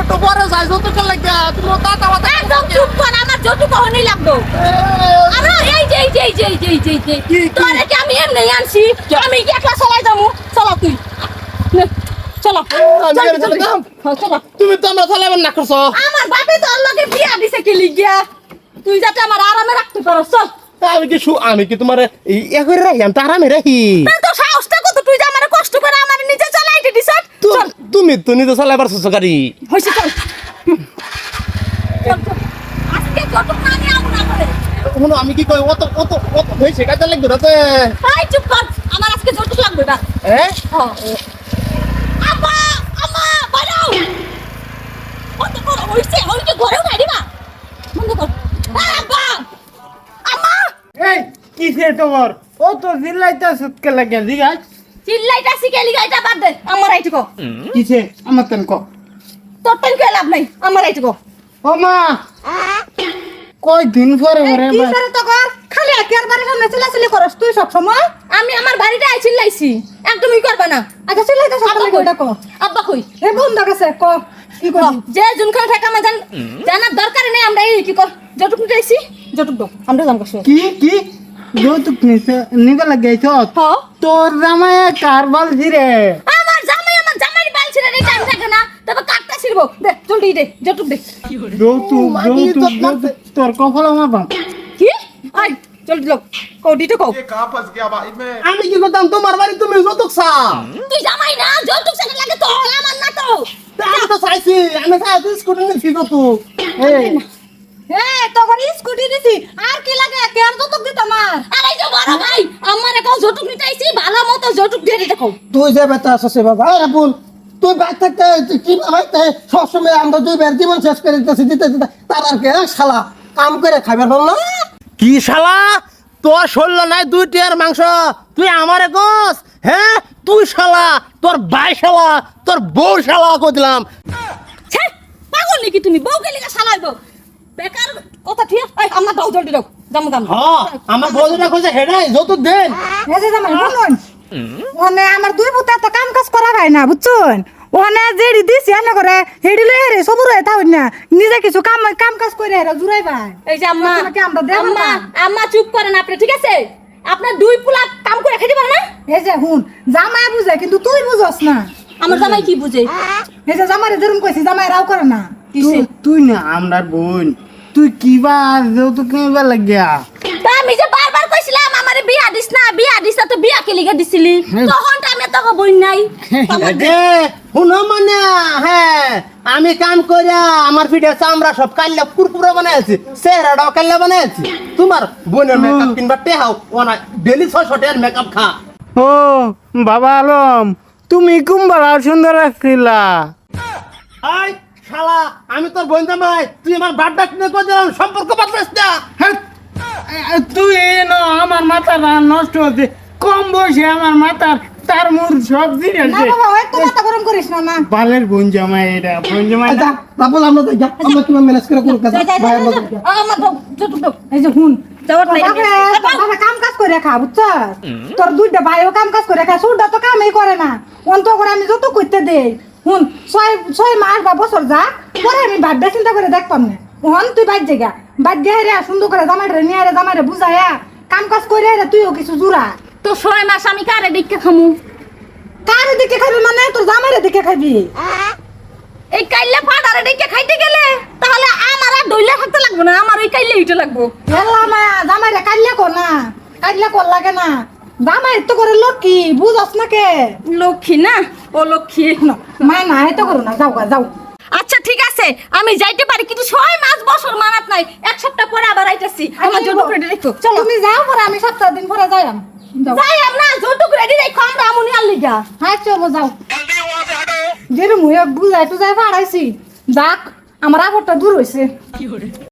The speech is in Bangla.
একটু পরে যাই যতক্ষণ লাগে তুমি দাঁতা মাথা একদম চুপ কর আমার যতটুকু হনি লাগবো। আরে এই যে এই যে এই যে এই যে এই যে এই? তোরে কি আমি এমনি আনছি? আমি কি একলা চালাই যাব? চলো তুই। চলো? হ্যাঁ, চলো। তুমি তো আমরা চালাবেন না করছ। আমার বাপে তো আল্লাহকে বিয়া দিছে কি লিগিয়া? তুই যাতে আমার আরামে রাখতে পারো চল। আমি কি আমি কি তোমার এ করে রাখি? আমি তো আরামে রাখি। তো সাহসটা কত তুই যে আমার কষ্ট করে আমার নিজে চালাইতে দিছ তু- চল তুমি তো নিজে চালাবার সুস্থ গাড়ি। হইছে চল। আজকে যত আমু করে শুনো আমি কি কই অত অত অত হয়েছে কাজে লাগবে রাতে চুপ কর। আমার আজকে লাগবে না হ্যাঁ আম্মা বাড়াও কত বড় হইছে উঠাই দিবা বন্ধ কর। আব্বা! আম্মা! এই কিসে তোমার ও তো জিল্লাইতে সুতকে লাগে জিগাস চিল্লাইটা শিখে লিগাইটা বাদ দে আমার এইটুকু কিসে আমার তেন ক তোর টেন কে লাভ নাই আমার এইটুকু ও মা! কই দিন পরে পরে কি করে তো কর খালি একের বারে সামনে চিল্লাচিল্লি করস তুই সব সময় আমি আমার বাড়িতে আই চিল্লাইছি একদমই করবে না। আচ্ছা চিল্লাইতে সকালে কইটা কো আব্বা কই? এ বন্ধ গেছে ক কি কর? যে জুনখান থেকে আমার জান জানার দরকার নেই আমরা এই কি কর যতটুকু চাইছি যতটুকু আমরা জান করছি কি কি? যৌতুক নিতে লাগাইছ তোর জামাই কার বলছি রে আমার জামাই আমার জামাই বলছি রে টাইম থাকে না তবে কাটটা ছিড়বো দে জলদি দে যৌতুক দে যৌতুক যৌতুক তোর কপাল আমার বাপ কি আই চল লোক কৌডিটা কও কা ফাস গিয়া ভাই মে আমি কি করতাম তোমার বাড়ি তুমি যৌতুক সা তুই জামাই না যৌতুক লাগে তো আমার না তো তো চাইছি আমি চাইছি স্কুটি নিছি তো তো স্কুটি নিছি আর কি লাগে যতটুক নিতে আইছি ভালো মতো যতটুক দিয়ে দিতে কও। তুই যে বেটা আছিস বাবা আরে বল তুই বাইক থাকতে কি বাইতে সবসময় আমরা দুই বের জীবন শেষ করে দিতেছি দিতে দিতে। তার আর কে? শালা কাম করে খাইবার পারল না। কি শালা? তোর শরীর নাই দুই টিয়ার মাংস। তুই আমারে গোস হ্যাঁ? তুই শালা তোর ভাই শালা তোর বউ শালা কই দিলাম? ছে পাগল নাকি তুমি? বউকে লিগা শালাইব বেকার কথা ঠিক আমার দাও জলদি দাও। জামু হ্যাঁ আমার কইছে হেডাই যত দেন। ওনে আমার দুই পুতে তো কাম কাজ করা ভাই না বুঝছুন? ওনে যেড়ি দিছি এনে করে হেডি লই হেরে সবুর হয়ে তাও না। নিজে কিছু কাম কাম কাজ করে হেরে জুড়াই ভাই। এই যে আম্মা আমরা দেব আম্মা আম্মা চুপ করেন আপনি ঠিক আছে? আপনার দুই পুলা কাম করে খেতে পারে না? এই যে হুন জামাই বুঝে কিন্তু তুই বুঝস না। আমার জামাই কি বুঝে? এই যে জামাই যেরকম কইছি জামাই রাও করে না। কিসে তুই- তুই না আমরার বোন। তুই কিবা যৌতুক লাগিয়া? তা আমি যে বারবার কইছিলাম আমারে বিয়া দিস না বিয়া দিস না তো বিয়া কে লিগে দিছিলি? তখন তো আমি তোকে বই নাই। শুনো মানে হ্যাঁ আমি কাম করিয়া আমার পিঠে চামড়া সব কাল্লা কুরকুরা বানাইছি চেহারাটাও কাল্লা বানাইছি। তোমার বোনের মেকআপ কিনবা টেহাও ওনা ডেলি ছয়শো টাকার মেকআপ খা। ও বাবা আলম তুমি কুম্বালা সুন্দর আসছিলা আই শালা আমি তোর বোন জামাই তুই আমার বাড্ডা কিনে কই দিলাম সম্পর্ক বাদলাস না। এ, তুই এন আমার মাথাটা নষ্ট হচ্ছে কম বয়সে আমার মাথার তার মুর সব দিন না বাবা ওই তো মাথা গরম করিস না না বালের বোন জামাই এটা বোন জামাই আচ্ছা বাবুল আমরা যাই যা, আমরা কীভাবে ম্যানেজ করে করব কাজ ভাই আমরা দাও যতটুক দাও এই যে হুন যাওয়ার নাই বাবা বাবা। কাম কাজ করে খা বুঝছস? তোর দুইটা ভাইও কাম কাজ করে খা সুরটা তো কামই করে না। অন্ত করে আমি যত করতে দে হুন ছয় ছয় মাস বা বছর যা পরে আমি ভাববে চিন্তা করে দেখতাম না হন তুই বাইর জায়গা বাইর গে রে সুন্দর করে জামাই রে নিয়ে রে জামাই রে বুঝায়া। কাম কাজ করে রে তুইও কিছু জুড়া। তো ছয় মাস আমি কারে দিকে খামু? কার দিকে খাবি মানে? তোর জামাইরে দিকে খাবি। এই কাইলে ফাটারে দিকে খাইতে গেলে তাহলে আমার আর দইলে থাকতে লাগবে না? আমার ওই কাইলে হিটে লাগবো। জামাইরে কাইলে কর না। কাইলে কর লাগে না। জামাই তো করে লক্ষ্মী বুঝস না কে? লক্ষ্মী না? ও লক্ষ্মী। মায় না এত করো না যাও যাও। আচ্ছা ঠিক আছে আমি যাইতে পারি কিন্তু ছয় মাস বছর মানাত নাই। এক সপ্তাহ পরে আবার আইতাছি। আমার যৌতুক রেডি রাখো। চলো। তুমি যাও পরে আমি সপ্তাহ দিন পরে যাই যাও। যাই না যৌতুক রেডি রাখো আমরা আমুনি আর লিগা হ্যাঁ চলো যাও। যেরকম হয়ে বুঝাই টুজাই পাড়াইছি। যাক আমার আপরটা দূর হয়েছে